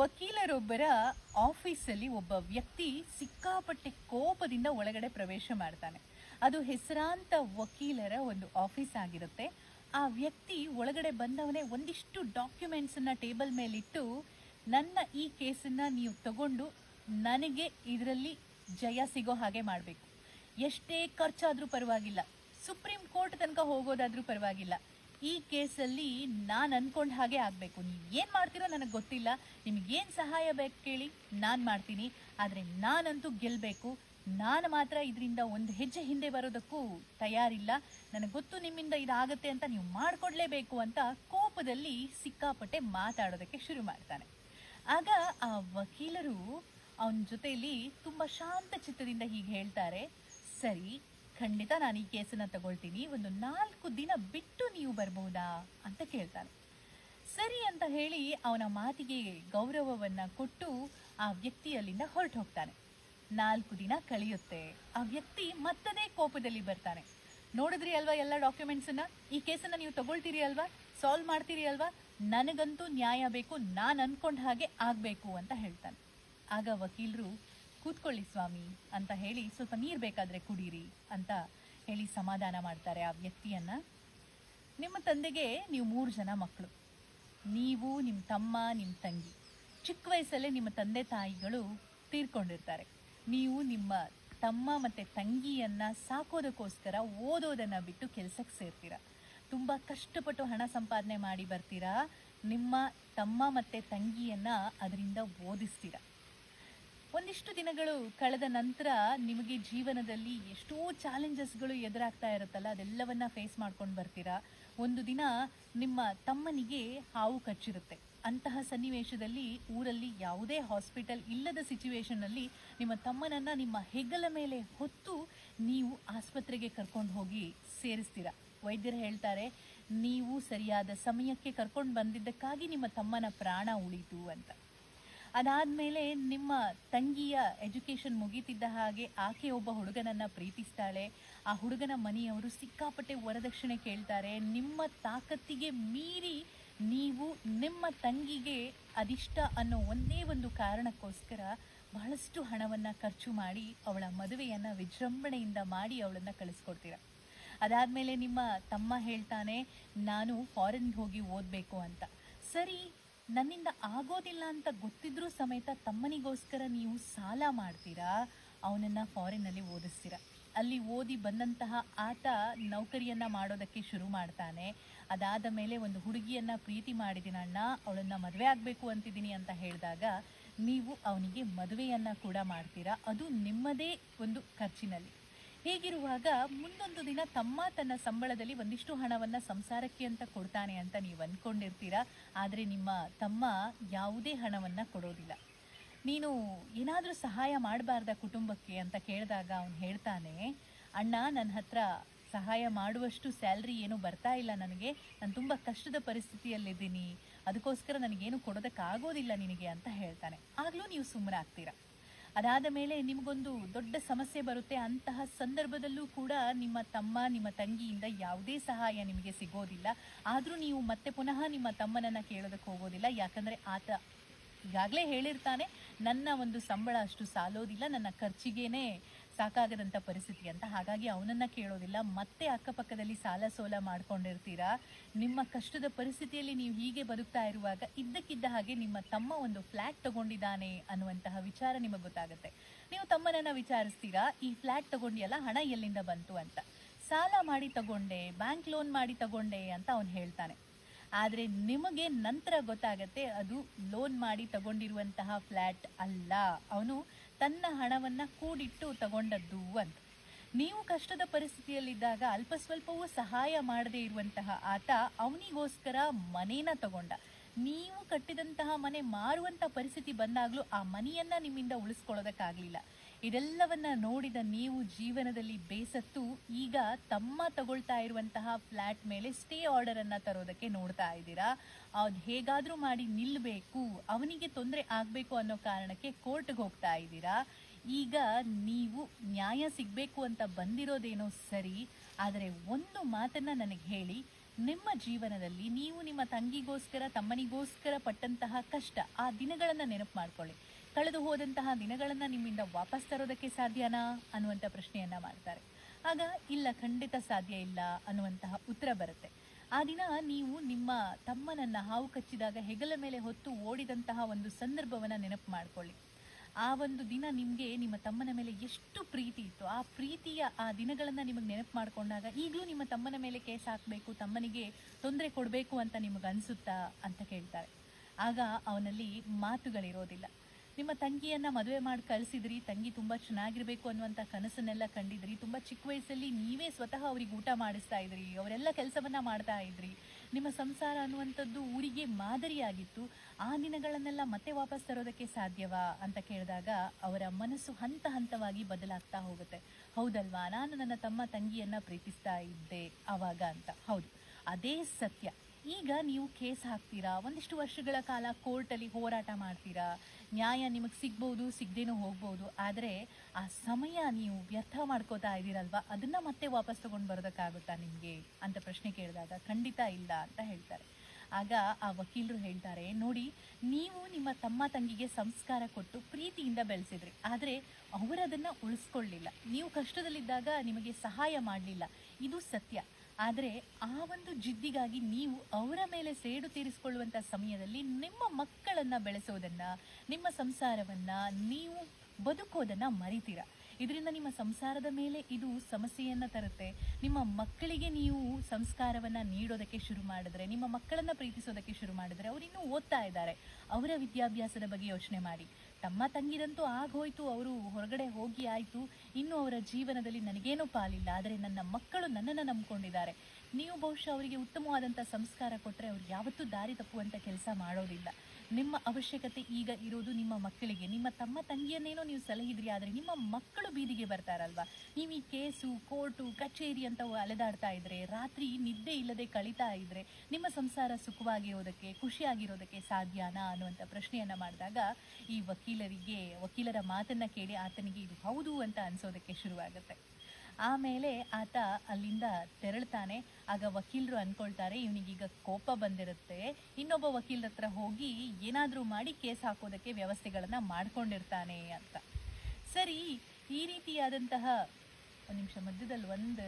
ವಕೀಲರೊಬ್ಬರ ಆಫೀಸಲ್ಲಿ ಒಬ್ಬ ವ್ಯಕ್ತಿ ಸಿಕ್ಕಾಪಟ್ಟೆ ಕೋಪದಿಂದ ಒಳಗಡೆ ಪ್ರವೇಶ ಮಾಡ್ತಾನೆ. ಅದು ಹೆಸರಾಂತ ವಕೀಲರ ಒಂದು ಆಫೀಸ್ ಆಗಿರುತ್ತೆ. ಆ ವ್ಯಕ್ತಿ ಒಳಗಡೆ ಬಂದವನೇ ಒಂದಿಷ್ಟು ಡಾಕ್ಯುಮೆಂಟ್ಸನ್ನು ಟೇಬಲ್ ಮೇಲಿಟ್ಟು, ನನ್ನ ಈ ಕೇಸನ್ನು ನೀವು ತಗೊಂಡು ನನಗೆ ಇದರಲ್ಲಿ ಜಯ ಸಿಗೋ ಹಾಗೆ ಮಾಡಬೇಕು. ಎಷ್ಟೇ ಖರ್ಚಾದರೂ ಪರವಾಗಿಲ್ಲ. ಸುಪ್ರೀಂ ಕೋರ್ಟ್ ತನಕ ಹೋಗೋದಾದರೂ ಪರವಾಗಿಲ್ಲ. ಈ ಕೇಸಲ್ಲಿ ನಾನು ಅನ್ಕೊಂಡ ಹಾಗೆ ಆಗಬೇಕು. ನೀವು ಏನು ಮಾಡ್ತೀರೋ ನನಗೆ ಗೊತ್ತಿಲ್ಲ. ನಿಮಗೇನು ಸಹಾಯ ಬೇಕು ಕೇಳಿ ನಾನು ಮಾಡ್ತೀನಿ. ಆದರೆ ನಾನಂತೂ ಗೆಲ್ಲಬೇಕು ನಾನು ಮಾತ್ರ ಇದರಿಂದ ಒಂದು ಹೆಜ್ಜೆ ಹಿಂದೆ ಬರೋದಕ್ಕೂ ತಯಾರಿಲ್ಲ. ನನಗೆ ಗೊತ್ತು ನಿಮ್ಮಿಂದ ಇದಾಗತ್ತೆ ಅಂತ ನೀವು ಮಾಡಿಕೊಡ್ಲೇಬೇಕು ಅಂತ ಕೋಪದಲ್ಲಿ ಸಿಕ್ಕಾಪಟ್ಟೆ ಮಾತಾಡೋದಕ್ಕೆ ಶುರು ಮಾಡ್ತಾನೆ. ಆಗ ಆ ವಕೀಲರು ಅವನ ಜೊತೆಯಲ್ಲಿ ತುಂಬ ಶಾಂತ ಚಿತ್ತದಿಂದ ಹೀಗೆ ಹೇಳ್ತಾರೆ. ಸರಿ ಖಂಡಿತ ನಾನು ಈ ಕೇಸನ್ನು ತಗೊಳ್ತೀನಿ. ಒಂದು ನಾಲ್ಕು ದಿನ ಬಿಟ್ಟು ನೀವು ಬರ್ಬೋದಾ ಅಂತ ಕೇಳ್ತಾನೆ. ಸರಿ ಅಂತ ಹೇಳಿ ಅವನ ಮಾತಿಗೆ ಗೌರವವನ್ನು ಕೊಟ್ಟು ಆ ವ್ಯಕ್ತಿ ಅಲ್ಲಿಂದ ಹೊರಟು ಹೋಗ್ತಾನೆ ನಾಲ್ಕು ದಿನ ಕಳೆಯುತ್ತೆ. ಆ ವ್ಯಕ್ತಿ ಮತ್ತದೇ ಕೋಪದಲ್ಲಿ ಬರ್ತಾನೆ. ನೋಡಿದ್ರಿ ಅಲ್ವಾ ಎಲ್ಲ ಡಾಕ್ಯುಮೆಂಟ್ಸನ್ನು? ಈ ಕೇಸನ್ನು ನೀವು ತಗೊಳ್ತೀರಿ ಅಲ್ವಾ? ಸಾಲ್ವ್ ಮಾಡ್ತೀರಿ ಅಲ್ವಾ? ನನಗಂತೂ ನ್ಯಾಯ ಬೇಕು, ನಾನು ಅನ್ಕೊಂಡ ಹಾಗೆ ಆಗಬೇಕು ಅಂತ ಹೇಳ್ತಾನೆ. ಆಗ ವಕೀಲರು ಕೂತ್ಕೊಳ್ಳಿ ಸ್ವಾಮಿ ಅಂತ ಹೇಳಿ ಸ್ವಲ್ಪ ನೀರು ಬೇಕಾದರೆ ಕುಡೀರಿ ಅಂತ ಹೇಳಿ ಸಮಾಧಾನ ಮಾಡ್ತಾರೆ ಆ ವ್ಯಕ್ತಿಯನ್ನು. ನಿಮ್ಮ ತಂದೆಗೆ ನೀವು ಮೂರು ಜನ ಮಕ್ಕಳು ನೀವು ನಿಮ್ಮ ತಮ್ಮ ನಿಮ್ಮ ತಂಗಿ. ಚಿಕ್ಕ ವಯಸ್ಸಲ್ಲೇ ನಿಮ್ಮ ತಂದೆ ತಾಯಿಗಳು ತೀರ್ಕೊಂಡಿರ್ತಾರೆ. ನೀವು ನಿಮ್ಮ ತಮ್ಮ ಮತ್ತು ತಂಗಿಯನ್ನು ಸಾಕೋದಕ್ಕೋಸ್ಕರ ಓದೋದನ್ನು ಬಿಟ್ಟು ಕೆಲಸಕ್ಕೆ ಸೇರ್ತೀರ? ತುಂಬ ಕಷ್ಟಪಟ್ಟು ಹಣ ಸಂಪಾದನೆ ಮಾಡಿ ಬರ್ತೀರಾ? ನಿಮ್ಮ ತಮ್ಮ ಮತ್ತು ತಂಗಿಯನ್ನು ಅದರಿಂದ ಓದಿಸ್ತೀರ? ಒಂದಿಷ್ಟು ದಿನಗಳು ಕಳೆದ ನಂತರ ನಿಮಗೆ ಜೀವನದಲ್ಲಿ ಎಷ್ಟೋ ಚಾಲೆಂಜಸ್ಗಳು ಎದುರಾಗ್ತಾ ಇರುತ್ತಲ್ಲ, ಅದೆಲ್ಲವನ್ನ ಫೇಸ್ ಮಾಡ್ಕೊಂಡು ಬರ್ತೀರಾ? ಒಂದು ದಿನ ನಿಮ್ಮ ತಮ್ಮನಿಗೆ ಹಾವು ಕಚ್ಚಿರುತ್ತೆ. ಅಂತಹ ಸನ್ನಿವೇಶದಲ್ಲಿ ಊರಲ್ಲಿ ಯಾವುದೇ ಹಾಸ್ಪಿಟಲ್ ಇಲ್ಲದ ಸಿಚುವೇಶನಲ್ಲಿ ನಿಮ್ಮ ತಮ್ಮನನ್ನ ನಿಮ್ಮ ಹೆಗಲ ಮೇಲೆ ಹೊತ್ತು ನೀವು ಆಸ್ಪತ್ರೆಗೆ ಕರ್ಕೊಂಡು ಹೋಗಿ ಸೇರಿಸ್ತೀರಾ? ವೈದ್ಯರು ಹೇಳ್ತಾರೆ, ನೀವು ಸರಿಯಾದ ಸಮಯಕ್ಕೆ ಕರ್ಕೊಂಡು ಬಂದಿದ್ದಕ್ಕಾಗಿ ನಿಮ್ಮ ತಮ್ಮನ ಪ್ರಾಣ ಉಳಿತು ಅಂತ. ಅದಾದ್ಮೇಲೆ ನಿಮ್ಮ ತಂಗಿಯ ಎಜುಕೇಶನ್ ಮುಗೀತಿದ್ದ ಹಾಗೆ ಆಕೆ ಒಬ್ಬ ಹುಡುಗನನ್ನ ಪ್ರೀತಿಸ್ತಾಳೆ. ಆ ಹುಡುಗನ ಮನೆಯವರು ಸಿಕ್ಕಾಪಟ್ಟೆ ವರದಕ್ಷಿಣೆ ಕೇಳ್ತಾರೆ. ನಿಮ್ಮ ತಾಕತ್ತಿಗೆ ಮೀರಿ ನೀವು ನಿಮ್ಮ ತಂಗಿಗೆ ಅದಿಷ್ಟ ಅನ್ನೋ ಒಂದೇ ಒಂದು ಕಾರಣಕ್ಕೋಸ್ಕರ ಬಹಳಷ್ಟು ಹಣವನ್ನ ಖರ್ಚು ಮಾಡಿ ಅವಳ ಮದುವೆಯನ್ನ ವಿಜೃಂಭಣೆಯಿಂದ ಮಾಡಿ ಅವಳನ್ನ ಕಳಿಸ್ಕೊಡ್ತೀರ. ಅದಾದ್ಮೇಲೆ ನಿಮ್ಮ ತಮ್ಮ ಹೇಳ್ತಾನೆ, ನಾನು ಫಾರಿನ್ಗೆ ಹೋಗಿ ಓದಬೇಕು ಅಂತ. ಸರಿ ನನ್ನಿಂದ ಆಗೋದಿಲ್ಲ ಅಂತ ಗೊತ್ತಿದ್ರೂ ಸಮೇತ ತಮ್ಮನಿಗೋಸ್ಕರ ನೀವು ಸಾಲ ಮಾಡ್ತೀರಾ? ಅವನನ್ನ ಫಾರಿನ್ನಲ್ಲಿ ಓದಿಸ್ತೀರಾ? ಅಲ್ಲಿ ಓದಿ ಬಂದಂತಹ ಆತ ನೌಕರಿಯನ್ನ ಮಾಡೋದಕ್ಕೆ ಶುರು ಮಾಡ್ತಾನೆ. ಅದಾದ ಮೇಲೆ ಒಂದು ಹುಡುಗಿಯನ್ನ ಪ್ರೀತಿ ಮಾಡಿದಿನ ಅಣ್ಣ, ಅವಳನ್ನ ಮದುವೆ ಆಗಬೇಕು ಅಂತಿದ್ದೀನಿ ಅಂತ ಹೇಳಿದಾಗ ನೀವು ಅವನಿಗೆ ಮದುವೆಯನ್ನ ಕೂಡ ಮಾಡ್ತೀರಾ? ಅದು ನಿಮ್ಮದೇ ಒಂದು ಖರ್ಚಿನಲ್ಲಿ. ಹೀಗಿರುವಾಗ ಮುಂದೊಂದು ದಿನ ತಮ್ಮ ತನ್ನ ಸಂಬಳದಲ್ಲಿ ಒಂದಿಷ್ಟು ಹಣವನ್ನ ಸಂಸಾರಕ್ಕೆ ಅಂತ ಕೊಡ್ತಾನೆ ಅಂತ ನೀವು ಅಂದ್ಕೊಂಡಿರ್ತೀರಾ ಆದರೆ ನಿಮ್ಮ ತಮ್ಮ ಯಾವುದೇ ಹಣವನ್ನ ಕೊಡೋದಿಲ್ಲ. ನೀನು ಏನಾದರೂ ಸಹಾಯ ಮಾಡಬಾರ್ದ ಕುಟುಂಬಕ್ಕೆ ಅಂತ ಕೇಳಿದಾಗ ಅವನು ಹೇಳ್ತಾನೆ, ಅಣ್ಣ ನನ್ನ ಹತ್ರ ಸಹಾಯ ಮಾಡುವಷ್ಟು ಸ್ಯಾಲ್ರಿ ಏನು ಬರ್ತಾ ಇಲ್ಲ ನನಗೆ. ನಾನು ತುಂಬ ಕಷ್ಟದ ಪರಿಸ್ಥಿತಿಯಲ್ಲಿದ್ದೀನಿ. ಅದಕ್ಕೋಸ್ಕರ ನನಗೇನು ಕೊಡೋದಕ್ಕಾಗೋದಿಲ್ಲ ನಿನಗೆ ಅಂತ ಹೇಳ್ತಾನೆ. ಆಗಲೂ ನೀವು ಸುಮ್ಮನಾಗ್ತೀರಾ ಅದಾದ ಮೇಲೆ ನಿಮಗೊಂದು ದೊಡ್ಡ ಸಮಸ್ಯೆ ಬರುತ್ತೆ. ಅಂತಹ ಸಂದರ್ಭದಲ್ಲೂ ಕೂಡ ನಿಮ್ಮ ತಮ್ಮ, ನಿಮ್ಮ ತಂಗಿಯಿಂದ ಯಾವುದೇ ಸಹಾಯ ನಿಮಗೆ ಸಿಗೋದಿಲ್ಲ. ಆದರೂ ನೀವು ಮತ್ತೆ ಪುನಃ ನಿಮ್ಮ ತಮ್ಮನನ್ನ ಕೇಳೋದಕ್ಕೆ ಹೋಗೋದಿಲ್ಲ. ಯಾಕಂದರೆ ಆತ ಈಗಾಗಲೇ ಹೇಳಿರ್ತಾನೆ, ನನ್ನ ಒಂದು ಸಂಬಳ ಅಷ್ಟು ಸಾಲೋದಿಲ್ಲ, ನನ್ನ ಖರ್ಚಿಗೇನೆ ಸಾಕಾಗದಂಥ ಪರಿಸ್ಥಿತಿ ಅಂತ. ಹಾಗಾಗಿ ಅವನನ್ನ ಕೇಳೋದಿಲ್ಲ. ಮತ್ತೆ ಅಕ್ಕಪಕ್ಕದಲ್ಲಿ ಸಾಲ ಸೋಲ ಮಾಡ್ಕೊಂಡಿರ್ತೀರಾ? ನಿಮ್ಮ ಕಷ್ಟದ ಪರಿಸ್ಥಿತಿಯಲ್ಲಿ ನೀವು ಹೀಗೆ ಬದುಕ್ತಾ ಇರುವಾಗ ಇದ್ದಕ್ಕಿದ್ದ ಹಾಗೆ ನಿಮ್ಮ ತಮ್ಮ ಒಂದು ಫ್ಲ್ಯಾಟ್ ತಗೊಂಡಿದ್ದಾನೆ ಅನ್ನುವಂತಹ ವಿಚಾರ ನಿಮಗೆ ಗೊತ್ತಾಗುತ್ತೆ. ನೀವು ತಮ್ಮನನ್ನ ವಿಚಾರಿಸ್ತೀರಾ? ಈ ಫ್ಲ್ಯಾಟ್ ತಗೊಂಡಿಯಲ್ಲ, ಹಣ ಎಲ್ಲಿಂದ ಬಂತು ಅಂತ. ಸಾಲ ಮಾಡಿ ತಗೊಂಡೆ, ಬ್ಯಾಂಕ್ ಲೋನ್ ಮಾಡಿ ತಗೊಂಡೆ ಅಂತ ಅವನು ಹೇಳ್ತಾನೆ. ಆದರೆ ನಿಮಗೆ ನಂತರ ಗೊತ್ತಾಗತ್ತೆ, ಅದು ಲೋನ್ ಮಾಡಿ ತಗೊಂಡಿರುವಂತಹ ಫ್ಲ್ಯಾಟ್ ಅಲ್ಲ. ಅವನು ತನ್ನ ಹಣವನ್ನ ಕೂಡಿಟ್ಟು ತಗೊಂಡದ್ದು ಅಂತ. ನೀವು ಕಷ್ಟದ ಪರಿಸ್ಥಿತಿಯಲ್ಲಿದ್ದಾಗ ಅಲ್ಪ ಸ್ವಲ್ಪವೂ ಸಹಾಯ ಮಾಡದೇ ಇರುವಂತಹ ಆತ ಅವನಿಗೋಸ್ಕರ ಮನೇನ ತಗೊಂಡ. ನೀವು ಕಟ್ಟಿದಂತಹ ಮನೆ ಮಾರುವಂತ ಪರಿಸ್ಥಿತಿ ಬಂದಾಗಲೂ ಆ ಮನೆಯನ್ನ ನಿಮ್ಮಿಂದ ಉಳಿಸ್ಕೊಳ್ಳೋದಕ್ಕಾಗಲಿಲ್ಲ. ಇದೆಲ್ಲವನ್ನ ನೋಡಿದ ನೀವು ಜೀವನದಲ್ಲಿ ಬೇಸತ್ತು ಈಗ ತಮ್ಮ ತಗೊಳ್ತಾ ಇರುವಂತಹ ಫ್ಲ್ಯಾಟ್ ಮೇಲೆ ಸ್ಟೇ ಆರ್ಡರ್ ಅನ್ನ ತರೋದಕ್ಕೆ ನೋಡ್ತಾ ಇದ್ದೀರಾ? ಅದು ಹೇಗಾದ್ರೂ ಮಾಡಿ ನಿಲ್ಲಬೇಕು ಅವನಿಗೆ ತೊಂದರೆ ಆಗಬೇಕು ಅನ್ನೋ ಕಾರಣಕ್ಕೆ ಕೋರ್ಟ್ಗೆ ಹೋಗ್ತಾ ಇದ್ದೀರಾ? ಈಗ ನೀವು ನ್ಯಾಯ ಸಿಗಬೇಕು ಅಂತ ಬಂದಿರೋದೇನೋ ಸರಿ, ಆದರೆ ಒಂದು ಮಾತನ್ನ ನನಗೆ ಹೇಳಿ, ನಿಮ್ಮ ಜೀವನದಲ್ಲಿ ನೀವು ನಿಮ್ಮ ತಂಗಿಗೋಸ್ಕರ, ತಮ್ಮನಿಗೋಸ್ಕರ ಪಟ್ಟಂತಹ ಕಷ್ಟ ಆ ದಿನಗಳನ್ನು ನೆನಪು ಮಾಡ್ಕೊಳ್ಳಿ. ಕಳೆದು ಹೋದಂತಹ ದಿನಗಳನ್ನು ನಿಮ್ಮಿಂದ ವಾಪಸ್ ತರೋದಕ್ಕೆ ಸಾಧ್ಯನಾ ಅನ್ನುವಂಥ ಪ್ರಶ್ನೆಯನ್ನು ಮಾಡ್ತಾರೆ. ಆಗ, ಇಲ್ಲ, ಖಂಡಿತ ಸಾಧ್ಯ ಇಲ್ಲ ಅನ್ನುವಂತಹ ಉತ್ತರ ಬರುತ್ತೆ. ಆ ದಿನ ನೀವು ನಿಮ್ಮ ತಮ್ಮನನ್ನ ಹಾವು ಕಚ್ಚಿದಾಗ ಹೆಗಲ ಮೇಲೆ ಹೊತ್ತು ಓಡಿದಂತಹ ಒಂದು ಸಂದರ್ಭವನ್ನ ನೆನಪು ಮಾಡಿಕೊಳ್ಳಿ. ಆ ಒಂದು ದಿನ ನಿಮಗೆ ನಿಮ್ಮ ತಮ್ಮನ ಮೇಲೆ ಎಷ್ಟು ಪ್ರೀತಿ ಇತ್ತು, ಆ ಪ್ರೀತಿಯ ಆ ದಿನಗಳನ್ನು ನಿಮಗೆ ನೆನಪು ಮಾಡ್ಕೊಂಡಾಗ ಈಗಲೂ ನಿಮ್ಮ ತಮ್ಮನ ಮೇಲೆ ಕೇಸ್ ಹಾಕಬೇಕು, ತಮ್ಮನಿಗೆ ತೊಂದರೆ ಕೊಡಬೇಕು ಅಂತ ನಿಮಗೆ ಅನಿಸುತ್ತಾ ಅಂತ ಕೇಳ್ತಾರೆ. ಆಗ ಅವನಲ್ಲಿ ಮಾತುಗಳಿರೋದಿಲ್ಲ. ನಿಮ್ಮ ತಂಗಿಯನ್ನ ಮದುವೆ ಮಾಡಿ ಕಳಿಸಿದ್ರಿ, ತಂಗಿ ತುಂಬಾ ಚೆನ್ನಾಗಿರ್ಬೇಕು ಅನ್ನುವಂಥ ಕನಸನ್ನೆಲ್ಲ ಕಂಡಿದ್ರಿ. ತುಂಬಾ ಚಿಕ್ಕ ವಯಸ್ಸಲ್ಲಿ ನೀವೇ ಸ್ವತಃ ಅವ್ರಿಗೆ ಊಟ ಮಾಡಿಸ್ತಾ ಇದ್ರಿ, ಅವರೆಲ್ಲ ಕೆಲಸವನ್ನ ಮಾಡ್ತಾ ಇದ್ರಿ. ನಿಮ್ಮ ಸಂಸಾರ ಅನ್ನುವಂಥದ್ದು ಊರಿಗೆ ಮಾದರಿಯಾಗಿತ್ತು. ಆ ದಿನಗಳನ್ನೆಲ್ಲ ಮತ್ತೆ ವಾಪಸ್ ತರೋದಕ್ಕೆ ಸಾಧ್ಯವಾ ಅಂತ ಕೇಳಿದಾಗ ಅವರ ಮನಸ್ಸು ಹಂತ ಹಂತವಾಗಿ ಬದಲಾಗ್ತಾ ಹೋಗುತ್ತೆ. ಹೌದಲ್ವಾ? ನಾನು ನನ್ನ ತಮ್ಮ ತಂಗಿಯನ್ನ ಪ್ರೀತಿಸ್ತಾ ಇದ್ದೆ ಅವಾಗ ಅಂತ. ಹೌದು, ಅದೇ ಸತ್ಯ. ಈಗ ನೀವು ಕೇಸ್ ಹಾಕ್ತೀರಾ? ಒಂದಿಷ್ಟು ವರ್ಷಗಳ ಕಾಲ ಕೋರ್ಟಲ್ಲಿ ಹೋರಾಟ ಮಾಡ್ತೀರಾ? ನ್ಯಾಯ ನಿಮಗೆ ಸಿಗ್ಬೋದು, ಸಿಗದೇನೂ ಹೋಗ್ಬೋದು. ಆದರೆ ಆ ಸಮಯ ನೀವು ವ್ಯರ್ಥ ಮಾಡ್ಕೋತಾ ಇದ್ದೀರಲ್ವಾ? ಅದನ್ನ ಮತ್ತೆ ವಾಪಸ್ ತಗೊಂಡು ಬರೋದಕ್ಕಾಗುತ್ತಾ ನಿಮಗೆ? ಅಂತ ಪ್ರಶ್ನೆ ಕೇಳಿದಾಗ ಖಂಡಿತ ಇಲ್ಲ ಅಂತ ಹೇಳ್ತಾರೆ. ಆಗ ಆ ವಕೀಲರು ಹೇಳ್ತಾರೆ, ನೋಡಿ, ನೀವು ನಿಮ್ಮ ತಮ್ಮ ತಂಗಿಗೆ ಸಂಸ್ಕಾರ ಕೊಟ್ಟು ಪ್ರೀತಿಯಿಂದ ಬೆಳೆಸಿದ್ರಿ. ಆದರೆ ಅವರದನ್ನು ಉಳಿಸ್ಕೊಳ್ಳಿಲ್ಲ. ನೀವು ಕಷ್ಟದಲ್ಲಿದ್ದಾಗ ನಿಮಗೆ ಸಹಾಯ ಮಾಡಲಿಲ್ಲ. ಇದು ಸತ್ಯ. ಆದರೆ ಆ ಒಂದು ಜಿದ್ದಿಗಾಗಿ ನೀವು ಅವರ ಮೇಲೆ ಸೇಡು ತೀರಿಸಿಕೊಳ್ಳುವಂಥ ಸಮಯದಲ್ಲಿ ನಿಮ್ಮ ಮಕ್ಕಳನ್ನು ಬೆಳೆಸೋದನ್ನು, ನಿಮ್ಮ ಸಂಸಾರವನ್ನು ನೀವು ಬದುಕೋದನ್ನು ಮರಿತೀರ. ಇದರಿಂದ ನಿಮ್ಮ ಸಂಸಾರದ ಮೇಲೆ ಇದು ಸಮಸ್ಯೆಯನ್ನು ತರುತ್ತೆ. ನಿಮ್ಮ ಮಕ್ಕಳಿಗೆ ನೀವು ಸಂಸ್ಕಾರವನ್ನು ನೀಡೋದಕ್ಕೆ ಶುರು ಮಾಡಿದ್ರೆ, ನಿಮ್ಮ ಮಕ್ಕಳನ್ನು ಪ್ರೀತಿಸೋದಕ್ಕೆ ಶುರು ಮಾಡಿದ್ರೆ ಅವರಿನ್ನೂ ಓದ್ತಾ ಇದ್ದಾರೆ. ಅವರ ವಿದ್ಯಾಭ್ಯಾಸದ ಬಗ್ಗೆ ಯೋಚನೆ ಮಾಡಿ. ತಮ್ಮ ತಂಗಿದಂತೂ ಆಗೋಯ್ತು ಅವರು ಹೊರಗಡೆ ಹೋಗಿ ಆಯ್ತು. ಇನ್ನು ಅವರ ಜೀವನದಲ್ಲಿ ನನಗೇನೂ ಪಾಲಿಲ್ಲ, ಆದರೆ ನನ್ನ ಮಕ್ಕಳು ನನ್ನನ್ನು ನಂಬ್ಕೊಂಡಿದ್ದಾರೆ. ನೀವು ಬಹುಶಃ ಅವರಿಗೆ ಉತ್ತಮವಾದಂಥ ಸಂಸ್ಕಾರ ಕೊಟ್ಟರೆ ಅವ್ರು ಯಾವತ್ತೂ ದಾರಿ ತಪ್ಪುವಂಥ ಕೆಲಸ ಮಾಡೋದಿಲ್ಲ. ನಿಮ್ಮ ಅವಶ್ಯಕತೆ ಈಗ ಇರೋದು ನಿಮ್ಮ ಮಕ್ಕಳಿಗೆ. ನಿಮ್ಮ ತಮ್ಮ ತಂಗಿಯನ್ನೇನೋ ನೀವು ಸಲಹಿದ್ರಿ, ಆದರೆ ನಿಮ್ಮ ಮಕ್ಕಳು ಬೀದಿಗೆ ಬರ್ತಾರಲ್ವಾ? ನೀವು ಈ ಕೇಸು, ಕೋರ್ಟು, ಕಚೇರಿ ಅಂತ ಅಲೆದಾಡ್ತಾ ಇದ್ರೆ, ರಾತ್ರಿ ನಿದ್ದೆ ಇಲ್ಲದೆ ಕಳೀತಾ ಇದ್ರೆ, ನಿಮ್ಮ ಸಂಸಾರ ಸುಖವಾಗಿರೋದಕ್ಕೆ, ಖುಷಿಯಾಗಿರೋದಕ್ಕೆ ಸಾಧ್ಯನಾ ಅನ್ನುವಂಥ ಪ್ರಶ್ನೆಯನ್ನು ಮಾಡಿದಾಗ ಈ ವಕೀಲರಿಗೆ, ವಕೀಲರ ಮಾತನ್ನು ಕೇಳಿ ಆತನಿಗೆ ಇದು ಹೌದು ಅಂತ ಅನ್ಸೋದಕ್ಕೆ ಶುರುವಾಗುತ್ತೆ. ಆಮೇಲೆ ಆತ ಅಲ್ಲಿಂದ ತೆರಳ್ತಾನೆ. ಆಗ ವಕೀಲರು ಅಂದ್ಕೊಳ್ತಾರೆ, ಇವನಿಗೀಗ ಕೋಪ ಬಂದಿರುತ್ತೆ. ಇನ್ನೊಬ್ಬ ವಕೀಲರ ಹತ್ರ ಹೋಗಿ ಏನಾದರೂ ಮಾಡಿ ಕೇಸ್ ಹಾಕೋದಕ್ಕೆ ವ್ಯವಸ್ಥೆಗಳನ್ನ ಮಾಡ್ಕೊಂಡಿರ್ತಾನೆ ಅಂತ. ಸರಿ, ಈ ರೀತಿಯಾದಂತಹ, ಒಂದು ನಿಮಿಷ ಮಧ್ಯದಲ್ಲಿ ಒಂದು